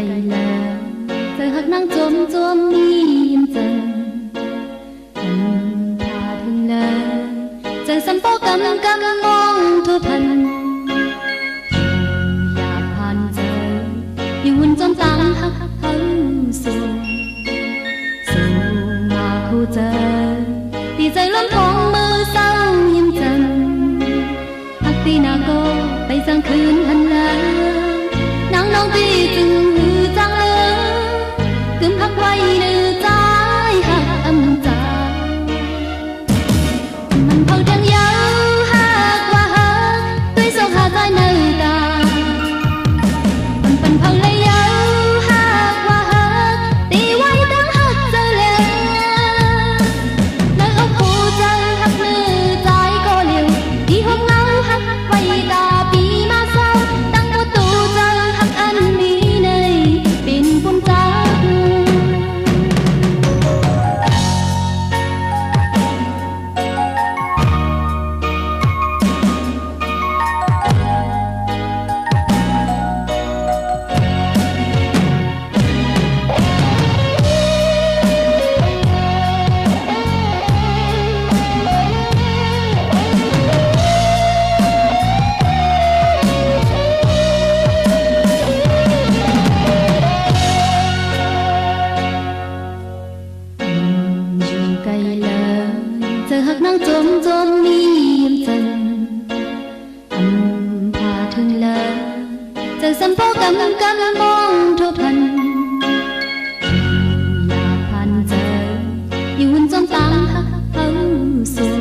ใจแล้วใจหักนั่งจมจมมียิ้มจังอันพาถึงแล้วใจสันโปกำลังกำลังมองทุพันอย่าผ่านใจอยู่หุ่นจมตังหักเฮาสูงสูงมาเข้าใจดีใจล้นท้องมือเศร้ายิ้มจังหักตีนาโกไปสังคืนหันหลัง น้องตีจึงหือจังเลยกึมพักไว้เนใ lời giờ hắc nắng chôm chôm mi im dần âm pha thương lơ giờ xăm phố cầm cầm mong thô thần nhà phan giờ yêu hôn trong tang hắc hấu xuống